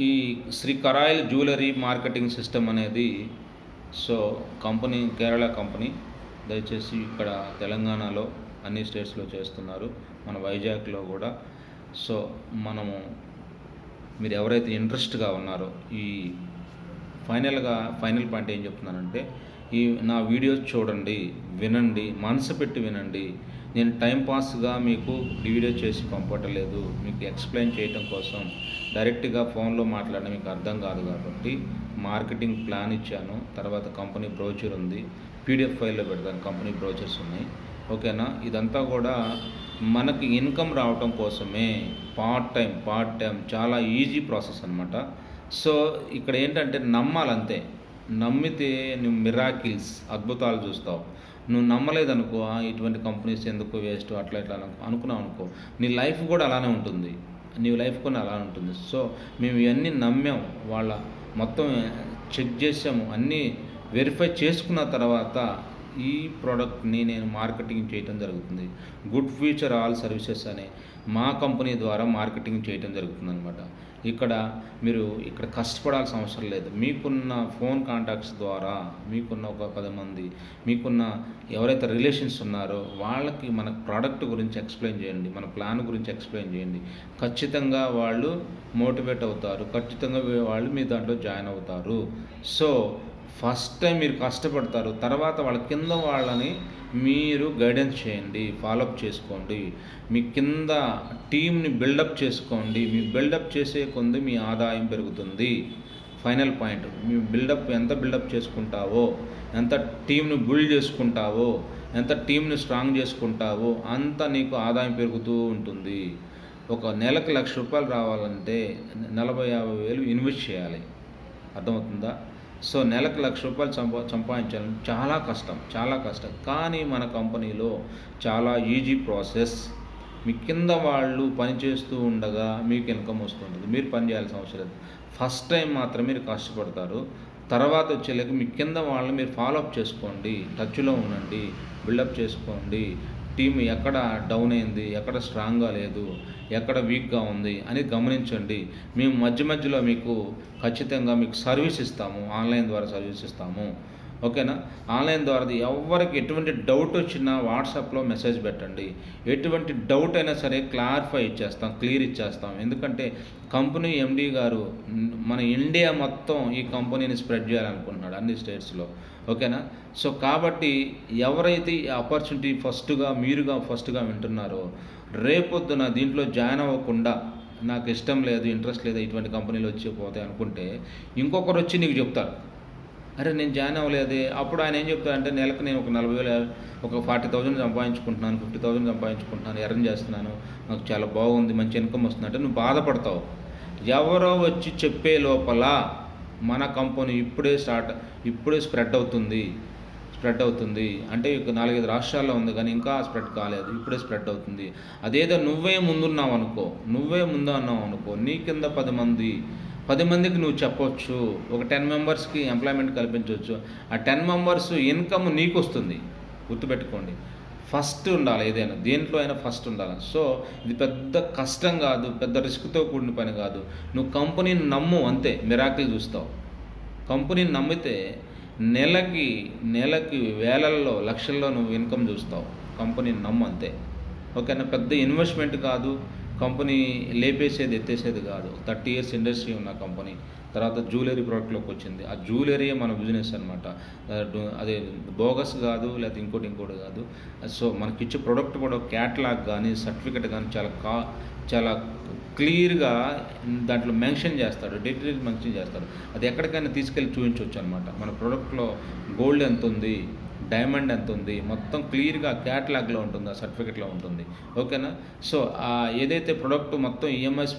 ఈ Shri Karayil jewellery marketing system అనేది so company Kerala company దయచేసి ఇక్కడ తెలంగాణలో అన్ని స్టేట్స్లో చేస్తున్నారు మన వైజాగ్లో కూడా. సో మనము మీరు ఎవరైతే ఇంట్రెస్ట్గా ఉన్నారో ఈ ఫైనల్గా ఫైనల్ పాయింట్ ఏం చెప్తున్నానంటే ఈ నా వీడియోస్ చూడండి వినండి మనసు పెట్టి వినండి నేను టైం పాస్గా మీకు వీడియో చేసి పంపటలేదు. మీకు ఎక్స్ప్లెయిన్ చేయటం కోసం డైరెక్ట్గా ఫోన్లో మాట్లాడడం మీకు అర్థం కాదు కాబట్టి మార్కెటింగ్ ప్లాన్ ఇచ్చాను. తర్వాత కంపెనీ బ్రోచర్ ఉంది. పీడిఎఫ్ ఫైల్లో పెడతాను. కంపెనీ బ్రోచర్స్ ఉన్నాయి. ఓకేనా? ఇదంతా కూడా మనకి ఇన్కమ్ రావటం కోసమే పార్ట్ టైం పార్ట్ టైం చాలా ఈజీ ప్రాసెస్ అనమాట సో ఇక్కడ ఏంటంటే నమ్మాలంతే. నమ్మితే నువ్వు మిరాకిల్స్ అద్భుతాలు చూస్తావు. నువ్వు నమ్మలేదనుకో ఇటువంటి కంపెనీస్ ఎందుకు వేస్ట్ అట్లా ఇట్లా అనుకున్నావు అనుకో నీ లైఫ్ కూడా అలానే ఉంటుంది. నీ లైఫ్ కూడా అలానే ఉంటుంది. సో మేము ఇవన్నీ నమ్మాం. వాళ్ళ మొత్తం చెక్ చేసాము. అన్నీ వెరిఫై చేసుకున్న తర్వాత ఈ ప్రోడక్ట్ని నేను మార్కెటింగ్ చేయటం జరుగుతుంది. గుడ్ ఫ్యూచర్ ఆల్ సర్వీసెస్ అనే మా కంపెనీ ద్వారా మార్కెటింగ్ చేయటం జరుగుతుంది అనమాట ఇక్కడ మీరు ఇక్కడ కష్టపడాల్సిన అవసరం లేదు. మీకున్న ఫోన్ కాంటాక్ట్స్ ద్వారా మీకున్న ఒక పది మంది మీకున్న ఎవరైతే రిలేషన్స్ ఉన్నారో వాళ్ళకి మన ప్రోడక్ట్ గురించి ఎక్స్ప్లెయిన్ చేయండి మన ప్లాన్ గురించి ఎక్స్ప్లెయిన్ చేయండి. ఖచ్చితంగా వాళ్ళు మోటివేట్ అవుతారు. ఖచ్చితంగా వాళ్ళు మీ దాంట్లో జాయిన్ అవుతారు. సో ఫస్ట్ టైం మీరు కష్టపడతారు తర్వాత వాళ్ళ కింద వాళ్ళని మీరు గైడెన్స్ చేయండి ఫాలోఅప్ చేసుకోండి. మీ కింద టీంని బిల్డప్ చేసుకోండి. మీ బిల్డప్ చేసే కొంది మీ ఆదాయం పెరుగుతుంది. Final point. మీ బిల్డప్ ఎంత బిల్డప్ చేసుకుంటావో ఎంత టీంను బిల్డ్ చేసుకుంటావో ఎంత టీంని స్ట్రాంగ్ చేసుకుంటావో అంత నీకు ఆదాయం పెరుగుతూ ఉంటుంది. ఒక నెలకు లక్ష రూపాయలు రావాలంటే నలభై యాభై వేలు ఇన్వెస్ట్ చేయాలి. అర్థమవుతుందా? సో నెలకు లక్ష రూపాయలు సంపా సంపాదించడం చాలా కష్టం చాలా కష్టం. కానీ మన కంపెనీలో చాలా ఈజీ ప్రాసెస్ మీ కింద వాళ్ళు పని చేస్తూ ఉండగా మీకు ఇన్కమ్ వస్తుంటుంది. మీరు పని చేయాల్సిన అవసరం లేదు. ఫస్ట్ టైం మాత్రమే మీరు కష్టపడతారు. తర్వాత వచ్చేలేక మీ కింద వాళ్ళని మీరు ఫాలోఅప్ చేసుకోండి. టచ్లో ఉండండి. బిల్డప్ చేసుకోండి. టీం ఎక్కడ డౌన్ అయింది ఎక్కడ స్ట్రాంగ్గా లేదు ఎక్కడ వీక్గా ఉంది అని గమనించండి. మేము మధ్య మధ్యలో మీకు ఖచ్చితంగా మీకు సర్వీస్ ఇస్తాము ఆన్లైన్ ద్వారా సర్వీస్ ఇస్తాము. ఓకేనా? ఆన్లైన్ ద్వారా ఎవరికి ఎటువంటి డౌట్ వచ్చినా వాట్సాప్లో మెసేజ్ పెట్టండి. ఎటువంటి డౌట్ అయినా సరే క్లారిఫై ఇచ్చేస్తాం క్లియర్ ఇచ్చేస్తాం. ఎందుకంటే కంపెనీ ఎండీ గారు మన ఇండియా మొత్తం ఈ కంపెనీని స్ప్రెడ్ చేయాలనుకుంటున్నాడు అన్ని స్టేట్స్లో. ఓకేనా? సో కాబట్టి ఎవరైతే ఈ ఆపర్చునిటీ ఫస్ట్గా మీరుగా ఫస్ట్గా వింటున్నారో రేపొద్దున దీంట్లో జాయిన్ అవ్వకుండా నాకు ఇష్టం లేదు ఇంట్రెస్ట్ లేదు ఇటువంటి కంపెనీలు వచ్చి పోతాయి అనుకుంటే ఇంకొకరు వచ్చి నీకు చెప్తారు. అరే నేను జాయిన్ అవ్వలేదే. అప్పుడు ఆయన ఏం చెప్తారంటే నెలకు నేను ఒక నలభై వేల ఒక ఫార్టీ థౌజండ్ సంపాదించుకుంటున్నాను ఫిఫ్టీ థౌజండ్ సంపాదించుకుంటున్నాను ఎర్న్ చేస్తున్నాను నాకు చాలా బాగుంది మంచి ఇన్కమ్ వస్తుంది అంటే నువ్వు బాధపడతావు. ఎవరో వచ్చి చెప్పే లోపల మన కంపెనీ ఇప్పుడే స్టార్ట్ ఇప్పుడే స్ప్రెడ్ అవుతుంది. స్ప్రెడ్ అవుతుంది. అంటే నాలుగైదు రాష్ట్రాల్లో ఉంది కానీ ఇంకా స్ప్రెడ్ కాలేదు. ఇప్పుడే స్ప్రెడ్ అవుతుంది. అదేదో నువ్వే ముందున్నావు అనుకో. నువ్వే ముందు అన్నావు అనుకో. నీ కింద పది మంది పది మందికి నువ్వు చెప్పొచ్చు. ఒక టెన్ మెంబర్స్కి ఎంప్లాయ్మెంట్ కల్పించవచ్చు ఆ టెన్ మెంబర్స్ ఇన్కమ్ నీకు వస్తుంది గుర్తుపెట్టుకోండి. ఫస్ట్ ఉండాలి ఏదైనా దేంట్లో అయినా ఫస్ట్ ఉండాలి. సో ఇది పెద్ద కష్టం కాదు పెద్ద రిస్క్తో కూడిన పని కాదు. నువ్వు కంపెనీని నమ్ము అంతే మిరాకిల్ చూస్తావు. కంపెనీని నమ్మితే నెలకి నెలకి వేలల్లో లక్షల్లో నువ్వు ఇన్కమ్ చూస్తావు. కంపెనీని నమ్ము అంతే. ఓకేనా? పెద్ద ఇన్వెస్ట్మెంట్ కాదు కంపెనీ లేపేసేది ఎత్తేసేది కాదు. థర్టీ ఇయర్స్ ఇండస్ట్రీ ఉన్న కంపెనీ. తర్వాత జ్యువెలరీ ప్రోడక్ట్లోకి వచ్చింది. ఆ జ్యువెలరీ మన బిజినెస్ అనమాట అదే బోగస్ కాదు లేకపోతే ఇంకోటి ఇంకోటి కాదు. సో మనకిచ్చే ప్రోడక్ట్ కూడా క్యాటలాగ్ కానీ సర్టిఫికెట్ కానీ చాలా కా చాలా క్లియర్గా దాంట్లో మెన్షన్ చేస్తాడు డీటెయిల్ మెన్షన్ చేస్తాడు. అది ఎక్కడికైనా తీసుకెళ్ళి చూపించవచ్చు అనమాట మన ప్రోడక్ట్లో గోల్డ్ ఎంత ఉంది డైమండ్ ఎంత ఉంది? మొత్తం క్లియర్గా క్యాటలాగ్లో ఉంటుంది ఆ సర్టిఫికెట్లో ఉంటుంది. ఓకేనా? సో ఏదైతే ప్రోడక్ట్ మొత్తం ఈఎంఐస్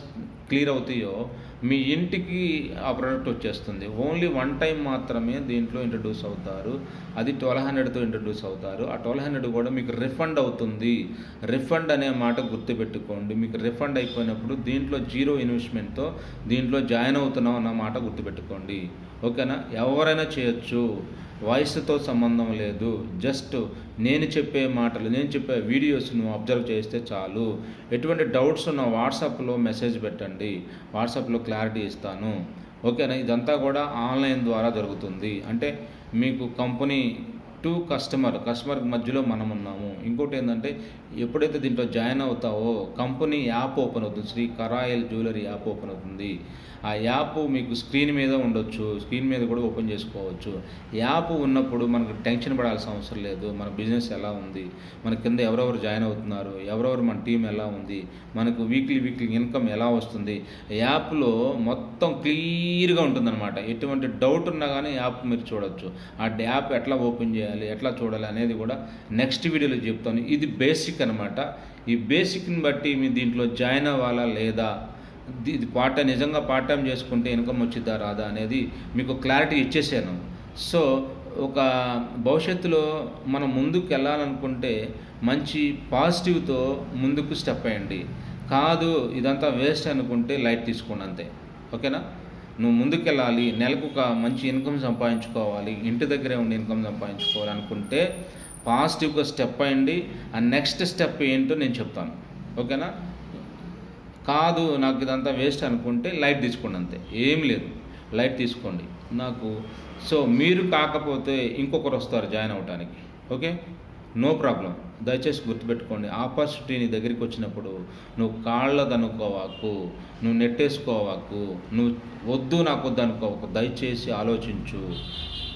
క్లియర్ అవుతాయో మీ ఇంటికి ఆ ప్రోడక్ట్ వచ్చేస్తుంది. ఓన్లీ వన్ టైం మాత్రమే దీంట్లో ఇంట్రడ్యూస్ అవుతారు. అది ట్వెల్వ్ హండ్రెడ్తో ఇంట్రడ్యూస్ అవుతారు. ఆ ట్వెల్వ్ హండ్రెడ్ కూడా మీకు రిఫండ్ అవుతుంది. రిఫండ్ అనే మాట గుర్తుపెట్టుకోండి. మీకు రిఫండ్ అయిపోయినప్పుడు దీంట్లో జీరో ఇన్వెస్ట్మెంట్తో దీంట్లో జాయిన్ అవుతున్నాం అన్న మాట గుర్తుపెట్టుకోండి. ఓకేనా? ఎవరైనా చేయొచ్చు. వయసుతో సంబంధం లేదు. జస్ట్ నేను చెప్పే మాటలు నేను చెప్పే వీడియోస్ నువ్వు అబ్జర్వ్ చేస్తే చాలు. ఎటువంటి డౌట్స్ ఉన్న వాట్సాప్లో మెసేజ్ పెట్టండి. వాట్సాప్లో క్లారిటీ ఇస్తాను. ఓకేనా? ఇదంతా కూడా ఆన్లైన్ ద్వారా జరుగుతుంది. అంటే మీకు కంపెనీ టు కస్టమర్ కస్టమర్ మధ్యలో మనం ఉన్నాము. ఇంకోటి ఏంటంటే ఎప్పుడైతే దీంట్లో జాయిన్ అవుతావో కంపెనీ యాప్ ఓపెన్ అవుతుంది. శ్రీ కరాయల్ జ్యువెలరీ యాప్ ఓపెన్ అవుతుంది. ఆ యాప్ మీకు స్క్రీన్ మీద ఉండొచ్చు. స్క్రీన్ మీద కూడా ఓపెన్ చేసుకోవచ్చు. యాప్ ఉన్నప్పుడు మనకు టెన్షన్ పడాల్సిన అవసరం లేదు. మన బిజినెస్ ఎలా ఉంది? మన కింద ఎవరెవరు జాయిన్ అవుతున్నారు? ఎవరెవరు మన టీం ఎలా ఉంది? మనకు వీక్లీ వీక్లీ ఇన్కమ్ ఎలా వస్తుంది? యాప్లో మొత్తం క్లియర్గా ఉంటుందన్నమాట. ఎటువంటి డౌట్ ఉన్నా కానీ యాప్ మీరు చూడొచ్చు. ఆ యాప్ ఎట్లా ఓపెన్ చేయాలి? ఎట్లా చూడాలి అనేది కూడా నెక్స్ట్ వీడియోలో చెప్తాను. ఇది బేసిక్ అనమాట ఈ బేసిక్ని బట్టి మీ దీంట్లో జాయిన్ అవ్వాలా లేదా? ఇది ఇది పార్ట్ టైం నిజంగా పార్ట్ టైం చేసుకుంటే ఇన్కమ్ వచ్చిద్దా రాదా అనేది మీకు క్లారిటీ ఇచ్చేసాను. సో ఒక భవిష్యత్తులో మనం ముందుకు వెళ్ళాలనుకుంటే మంచి పాజిటివ్తో ముందుకు స్టెప్ అయ్యండి కాదు ఇదంతా వేస్ట్ అనుకుంటే లైట్ తీసుకోండి అంతే. ఓకేనా? నువ్వు ముందుకెళ్ళాలి నెలకు ఒక మంచి ఇన్కమ్ సంపాదించుకోవాలి ఇంటి దగ్గరే ఉండి ఇన్కమ్ సంపాదించుకోవాలి అనుకుంటే పాజిటివ్గా స్టెప్ అయ్యండి. ఆ నెక్స్ట్ స్టెప్ ఏంటో నేను చెప్తాను. ఓకేనా? కాదు నాకు ఇదంతా వేస్ట్ అనుకుంటే లైట్ తీసుకోండి అంతే. ఏం లేదు. లైట్ తీసుకోండి. నాకు సో మీరు కాకపోతే ఇంకొకరు వస్తారు జాయిన్ అవ్వడానికి ఓకే? నో ప్రాబ్లం దయచేసి గుర్తుపెట్టుకోండి ఆపర్చునిటీ నీ దగ్గరికి వచ్చినప్పుడు నువ్వు కాళ్ళ అనుకోవాకు నువ్వు నెట్టేసుకోవాకు నువ్వు వద్దు నాకు వద్దు అనుకోవాకు దయచేసి ఆలోచించు.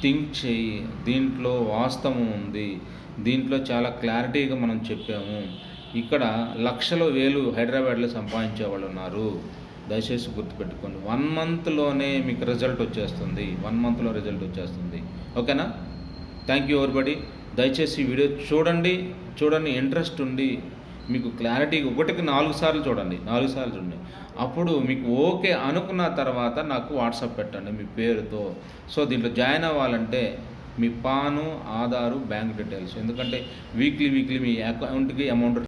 థింక్ చేయి దీంట్లో వాస్తవం ఉంది దీంట్లో చాలా క్లారిటీగా మనం చెప్పాము. ఇక్కడ లక్షల వేలు హైదరాబాద్లో సంపాదించే వాళ్ళు ఉన్నారు. దయచేసి గుర్తుపెట్టుకోండి వన్ మంత్లోనే మీకు రిజల్ట్ వచ్చేస్తుంది వన్ మంత్లో రిజల్ట్ వచ్చేస్తుంది. ఓకేనా? Thank you everybody. దయచేసి వీడియో చూడండి. చూడండి ఇంట్రెస్ట్ ఉండి మీకు క్లారిటీ ఒకటికి నాలుగు సార్లు చూడండి నాలుగు సార్లు చూడండి. అప్పుడు మీకు ఓకే అనుకున్న తర్వాత నాకు వాట్సాప్ పెట్టండి మీ పేరుతో. సో దీంట్లో జాయిన్ అవ్వాలంటే మీ పాను ఆధారు బ్యాంక్ డీటెయిల్స్. ఎందుకంటే వీక్లీ వీక్లీ మీ అకౌంట్కి అమౌంట్